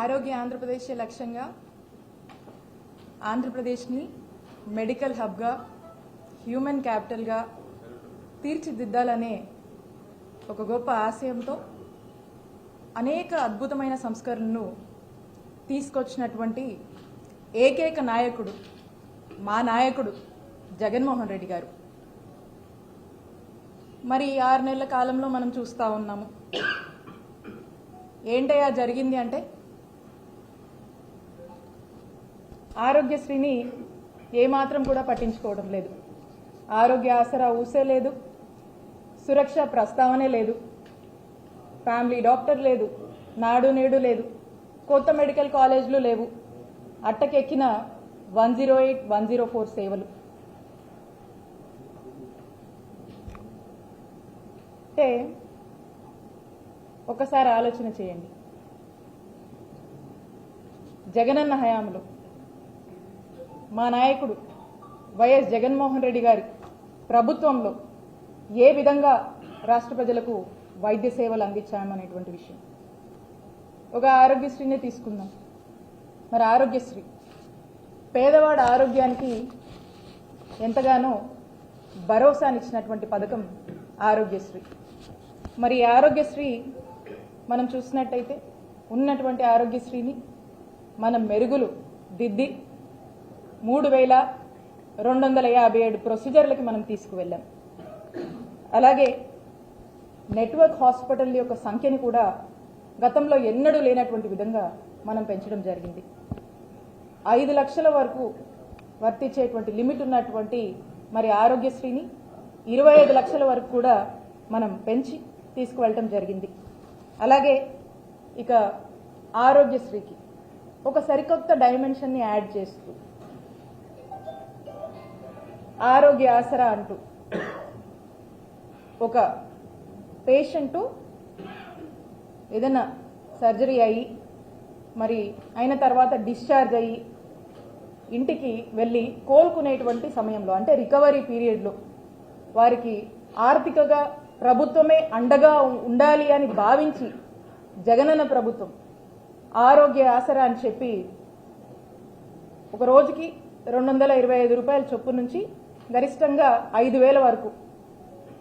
ఆరోగ్య ఆంధ్రప్రదేశ్ లక్ష్యంగా ఆంధ్రప్రదేశ్ని మెడికల్ హబ్గా హ్యూమన్ క్యాపిటల్గా తీర్చిదిద్దాలనే ఒక గొప్ప ఆశయంతో అనేక అద్భుతమైన సంస్కరణలను తీసుకొచ్చినటువంటి ఏకైక నాయకుడు మా నాయకుడు జగన్మోహన్ రెడ్డి గారు. మరి ఆరు నెలల కాలంలో మనం చూస్తూ ఉన్నాము. ఏంటయ్యా జరిగింది అంటే ఆరోగ్యశ్రీని ఏమాత్రం కూడా పట్టించుకోవడం లేదు. ఆరోగ్య ఆసరా ఊసే లేదు. సురక్ష ప్రస్తావనే లేదు. ఫ్యామిలీ డాక్టర్ లేదు. నాడు నేడు లేదు. కొత్త మెడికల్ కాలేజీలు లేవు. అట్టకెక్కిన one zero eight one zero four సేవలు. అంటే ఒకసారి ఆలోచన చేయండి. జగనన్న హయాంలో మా నాయకుడు వైఎస్ జగన్మోహన్ రెడ్డి గారి ప్రభుత్వంలో ఏ విధంగా రాష్ట్ర ప్రజలకు వైద్య సేవలు అందించామనేటువంటి విషయం. ఒక ఆరోగ్యశ్రీనే తీసుకుందాం. మరి ఆరోగ్యశ్రీ. పేదవాడ ఆరోగ్యానికి ఎంతగానో భరోసానిచ్చినటువంటి పథకం ఆరోగ్యశ్రీ. మరి ఆరోగ్యశ్రీ మనం చూసినట్టయితే ఉన్నటువంటి ఆరోగ్యశ్రీని మనం మెరుగులు దిద్ది మూడు వేల రెండు వందల యాభై ఏడు ప్రొసీజర్లకి మనం తీసుకువెళ్ళాం. అలాగే నెట్వర్క్ హాస్పిటల్ యొక్క సంఖ్యని కూడా గతంలో ఎన్నడూ లేనటువంటి విధంగా మనం పెంచడం జరిగింది. ఐదు లక్షల వరకు వర్తించేటువంటి లిమిట్ ఉన్నటువంటి మరి ఆరోగ్యశ్రీని ఇరవై ఐదు లక్షల వరకు కూడా మనం పెంచి తీసుకువెళ్ళటం జరిగింది. అలాగే ఇక ఆరోగ్యశ్రీకి ఒక సరికొత్త డైమెన్షన్ని యాడ్ చేస్తూ ఆరోగ్య ఆసరా అంటూ. ఒక పేషెంటు ఏదైనా సర్జరీ అయ్యి మరి అయిన తర్వాత డిశ్చార్జ్ అయ్యి ఇంటికి వెళ్ళి కోలుకునేటువంటి సమయంలో అంటే రికవరీ పీరియడ్లో వారికి ఆర్థికగా ప్రభుత్వమే అండగా ఉండాలి అని భావించి జగనన్న ప్రభుత్వం ఆరోగ్య ఆసరా అని చెప్పి ఒక రోజుకి రెండు వందల ఇరవై ఐదు రూపాయల చొప్పు నుంచి గరిష్టంగా ఐదు వేల వరకు.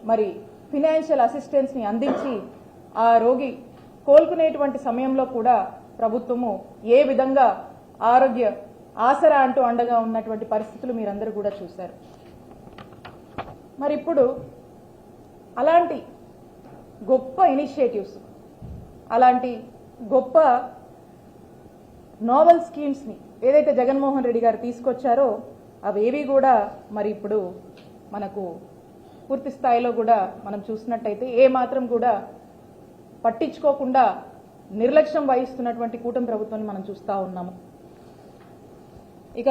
మరి ఫినాన్షియల్ అసిస్టెన్స్ని అందించి ఆ రోగి కోలుకునేటువంటి సమయంలో కూడా ప్రభుత్వము ఏ విధంగా ఆరోగ్య ఆసరా అంటూ అండగా ఉన్నటువంటి పరిస్థితులు మీరందరూ కూడా చూశారు. మరి ఇప్పుడు అలాంటి గొప్ప ఇనిషియేటివ్స్ అలాంటి గొప్ప నోవెల్ స్కీమ్స్ని ఏదైతే జగన్మోహన్ రెడ్డి గారు తీసుకొచ్చారో అవేవి కూడా మరి ఇప్పుడు మనకు పూర్తి స్థాయిలో కూడా మనం చూసినట్టయితే ఏ మాత్రం కూడా పట్టించుకోకుండా నిర్లక్ష్యం వహిస్తున్నటువంటి కూటమి ప్రభుత్వాన్ని మనం చూస్తూ ఉన్నాము. ఇక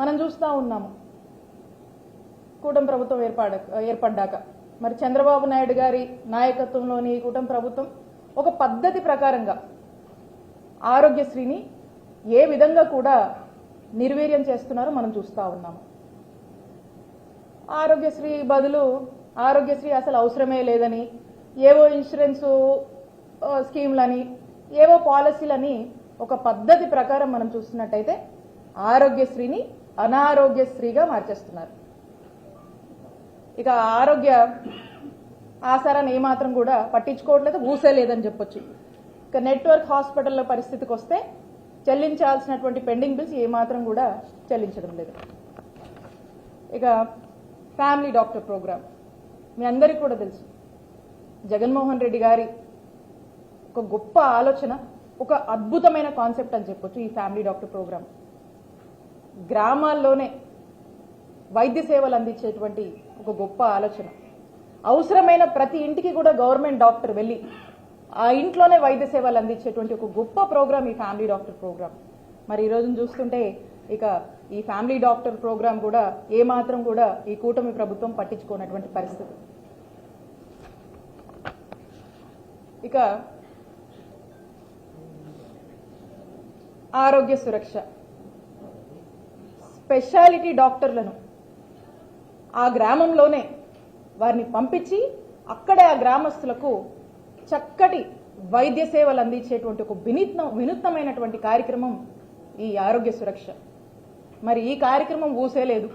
మనం చూస్తూ ఉన్నాము కూటమి ప్రభుత్వం ఏర్పడ ఏర్పడ్డాక. మరి చంద్రబాబు నాయుడు గారి నాయకత్వంలోని కూటమి ప్రభుత్వం ఒక పద్ధతి ప్రకారంగా ఆరోగ్యశ్రీని ఏ విధంగా కూడా నిర్వీర్యం చేస్తున్నారో మనం చూస్తూ ఉన్నాము. ఆరోగ్యశ్రీ బదులు ఆరోగ్యశ్రీ అసలు అవసరమే లేదని ఏవో ఇన్సూరెన్స్ స్కీమ్లని ఏవో పాలసీలని ఒక పద్ధతి ప్రకారం మనం చూస్తున్నట్టయితే ఆరోగ్యశ్రీని అనారోగ్యశ్రీగా మార్చేస్తున్నారు. ఇక ఆరోగ్య ఆసారాన్ని ఏమాత్రం కూడా పట్టించుకోవట్లేదు ఊసే లేదని చెప్పొచ్చు. ఇక నెట్వర్క్ హాస్పిటల్ల పరిస్థితికి వస్తే చెల్లించాల్సినటువంటి పెండింగ్ బిల్స్ ఏమాత్రం కూడా చెల్లించడం లేదు. ఇక ఫ్యామిలీ డాక్టర్ ప్రోగ్రామ్. మీ అందరికీ కూడా తెలుసు. జగన్మోహన్ రెడ్డి గారి ఒక గొప్ప ఆలోచన ఒక అద్భుతమైన కాన్సెప్ట్ అని చెప్పొచ్చు ఈ ఫ్యామిలీ డాక్టర్ ప్రోగ్రామ్. గ్రామాల్లోనే వైద్య సేవలు అందించేటువంటి ఒక గొప్ప ఆలోచన. అవసరమైన ప్రతి ఇంటికి కూడా గవర్నమెంట్ డాక్టర్ వెళ్ళి ఆ ఇంట్లోనే వైద్య సేవలు అందించేటువంటి ఒక గొప్ప ప్రోగ్రామ్ ఈ ఫ్యామిలీ డాక్టర్ ప్రోగ్రామ్. మరి ఈ రోజున చూస్తుంటే ఇక ఈ ఫ్యామిలీ డాక్టర్ ప్రోగ్రామ్ కూడా ఏ మాత్రం కూడా ఈ కూటమి ప్రభుత్వం పట్టించుకోనటువంటి పరిస్థితి. ఇక ఆరోగ్య సురక్ష. స్పెషాలిటీ డాక్టర్లను ఆ గ్రామంలోనే వారిని పంపించి అక్కడే ఆ గ్రామస్తులకు చక్కటి వైద్య సేవలు అందించేటువంటి ఒక వినూత్న వినూత్నమైనటువంటి కార్యక్రమం ఈ ఆరోగ్య సురక్ష. మరి ఈ కార్యక్రమం ఊసేలేదు.